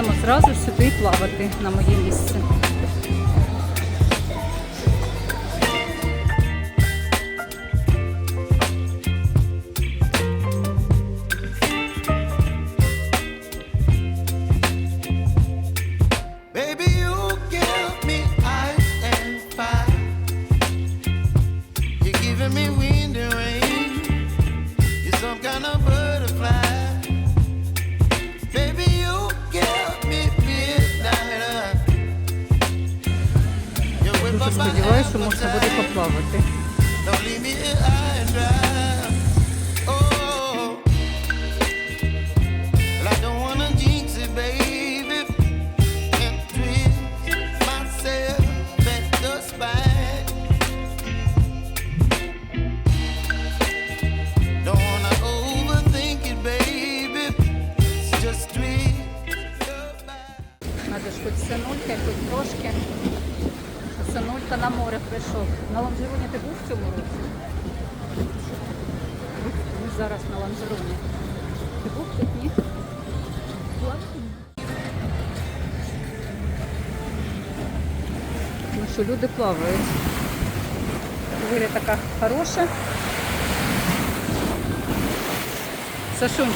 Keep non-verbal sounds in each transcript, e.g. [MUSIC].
йдемо зразу сюди плавати на моє місце. Зараз на таких що, люди плавають. Хвиля така хороша. Сашунь,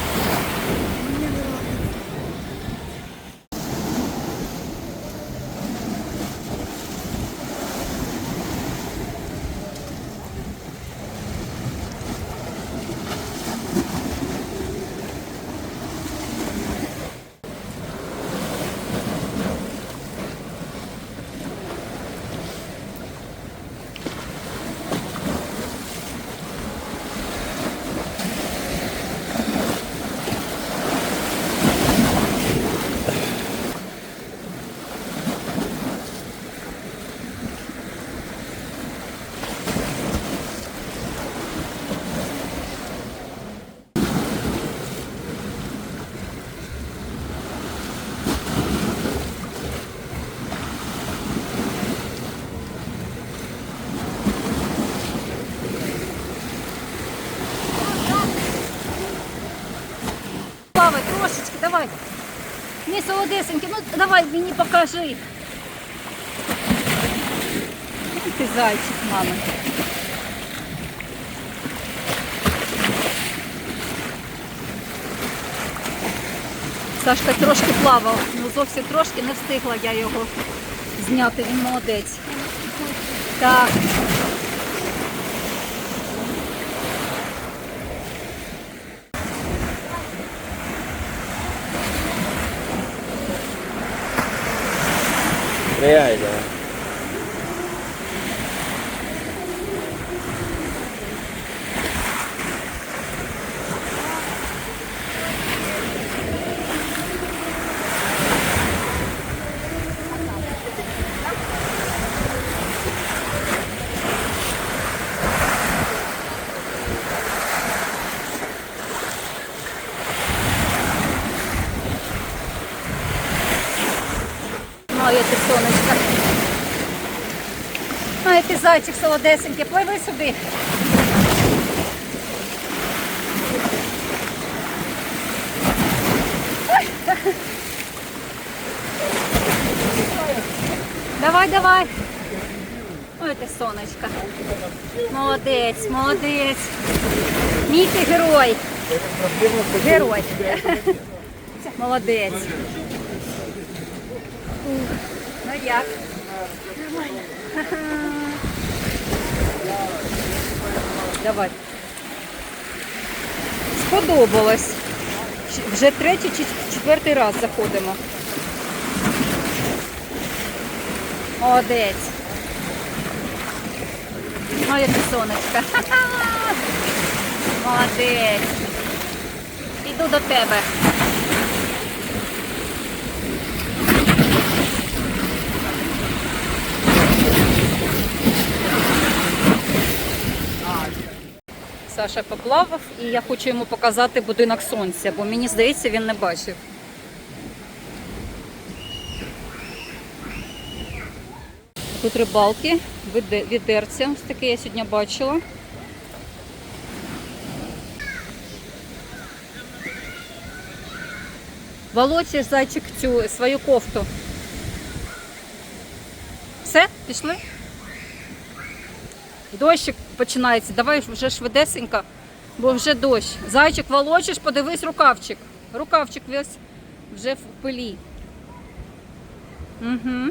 плавай трошечки, давай. Не солодесенький, ну давай мені покажи. Ти зайчик, мама. Сашка трошки плавав, ну зовсім трошки не встигла я його зняти, він молодець. Так. Реально. Моє ти сонечко. Ай, ти зайчик солодесенький, пливи сюди. Давай, давай. Ой, ти сонечко. Молодець, молодець. Мій ти герой. Герой. [LAUGHS] Молодець. Ну як? Давай. Сподобалось. Вже третій чи четвертий раз заходимо. Молодець. Моя ти сонечка. [LAUGHS] Молодець. Іду до тебе. Саша поплавав і я хочу йому показати будинок сонця, бо мені здається, він не бачив. Тут рибалки, віде- відерця, ось таке я сьогодні бачила. Волочиш зайчик цю свою кофту. Все, пішли? Дощик починається. Давай вже швидесенько, бо вже дощ. Зайчик волочиш, подивись рукавчик. Рукавчик весь вже в пилі. Угу.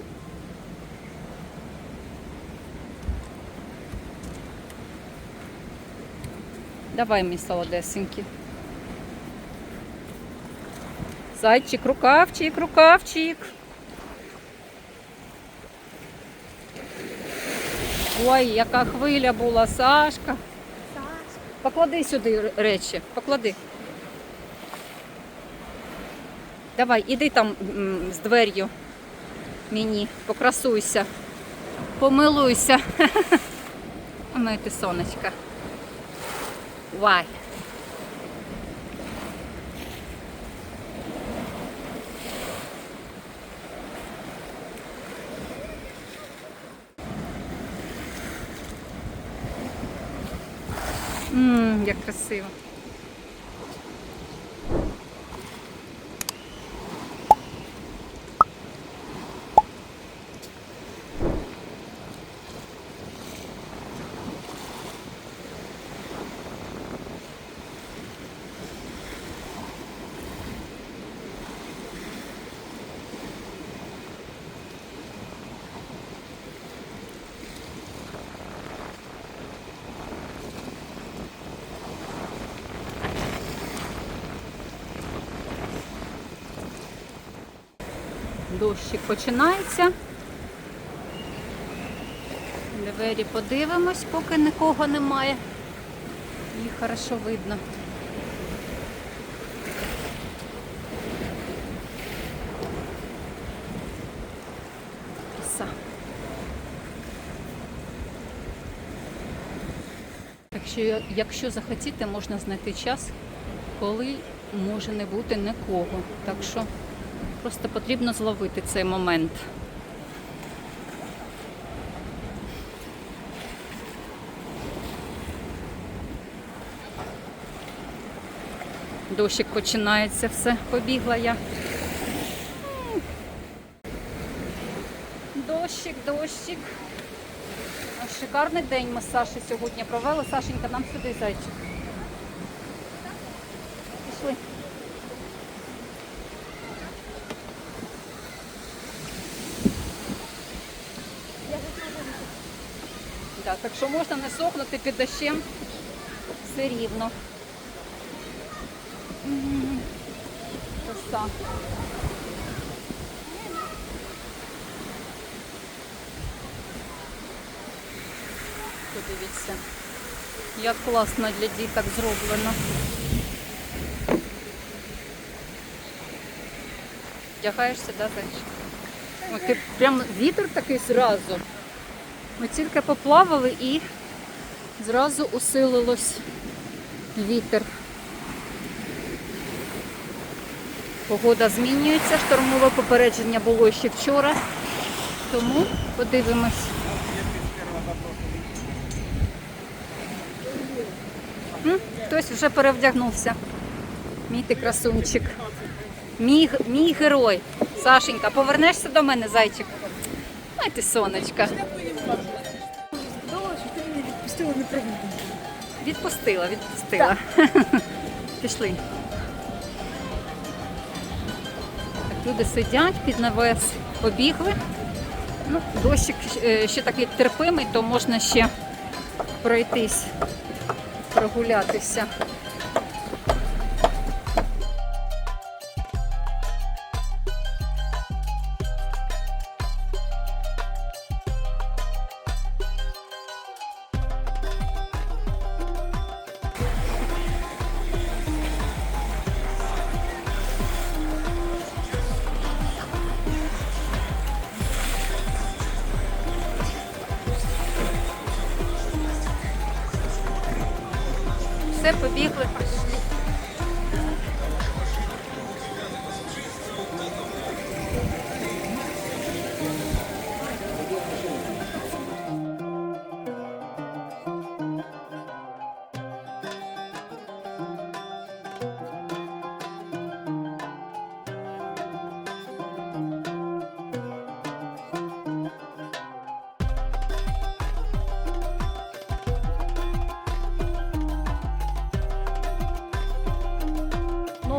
Давай, мій солодесенький. Зайчик, рукавчик, рукавчик. Ой, яка хвиля була, Сашка. Поклади сюди речі, поклади. Давай, іди там з двер'ю мені, покрасуйся, помилуйся. Ну і ти сонечка. Вай. Ммм, як красиво. Дощик починається. Двері подивимось, поки нікого немає. Їх хорошо видно. Краса. Якщо, якщо захотіти, можна знайти час, коли може не бути нікого. Так що Просто потрібно зловити цей момент. Дощик починається, все, побігла я. Дощик, дощик. Шикарний день ми з Сашею сьогодні провели. Сашенька, нам сюди зайчик. Пішли. Да, так що можна не сохнути під дощем все рівно. Краса. Подивіться, як класно для діток зроблено. Вдягаєшся, да, зайчик? Ти прям вітер такий зразу. Ми тільки поплавали і зразу усилилось вітер. Погода змінюється, штормове попередження було ще вчора, тому подивимось. Хтось вже перевдягнувся. Мій ти красунчик. Мій, мій герой. Сашенька, повернешся до мене, зайчик? Ай ти сонечка. Відпустила. Відпустила. [LAUGHS] Пішли. Так, люди сидять під навес, побігли. Ну, дощик е, ще такий терпимий, то можна ще пройтись, прогулятися. Побігли.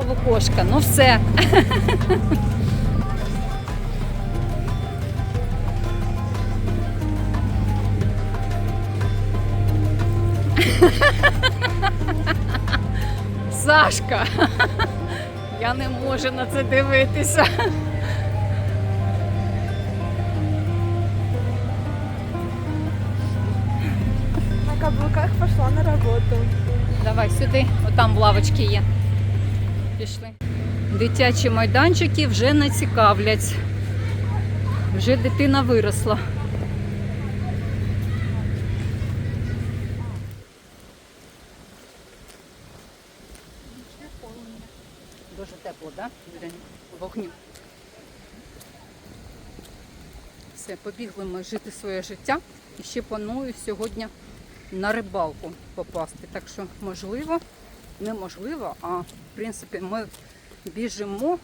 Знову кошка. Ну все. Сашка, я не можу на це дивитися. На каблуках пошла на работу. Давай сюди, отам лавочки є. Пішли. Дитячі майданчики вже не цікавлять. Вже дитина виросла. Дуже тепло, так? Да? Вогню. Все, побігли ми жити своє життя. І ще планую сьогодні на рибалку попасти. Так що можливо, неможливо, а в принципі ми біжимо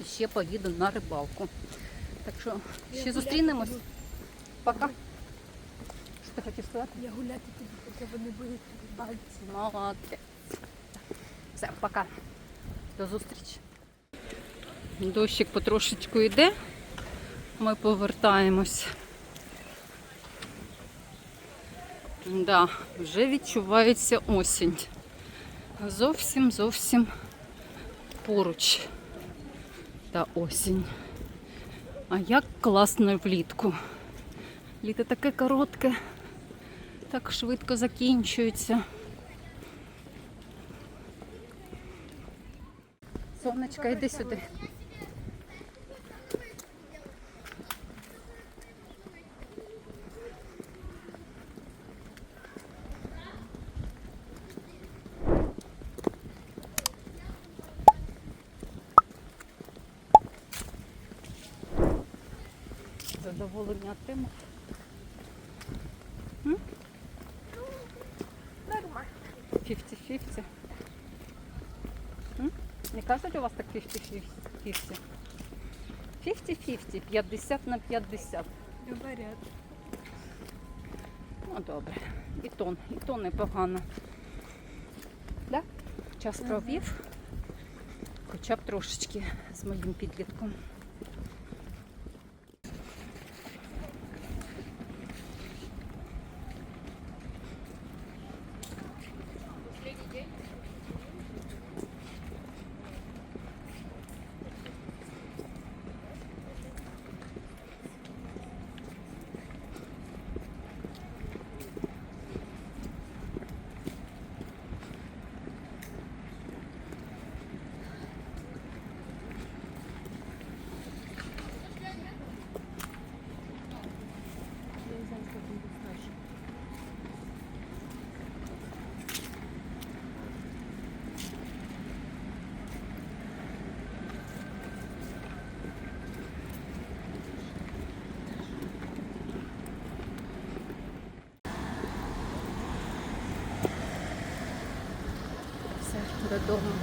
і ще поїду на рибалку. Так що ще зустрінемось. Пока. Що ти хотів сказати? Я гуляти тобі, поки вони будуть рибальці. Молодець. Все, пока. До зустрічі. Дощик потрошечку йде. Ми повертаємось. Да, вже відчувається осінь. Зовсім зовсім поруч та осінь. А як класно влітку. Літо таке коротке, так швидко закінчується. Сонечка, йди сюди. Задоволення отримав. Нормально. 50-50. Не кажуть у вас так 50-50? 50-50, 50 на 50. Говорят. Ну добре. І тон, і то непогано. Да? Час провів. Хоча б трошечки з моїм підлітком. Все, додому. Пока.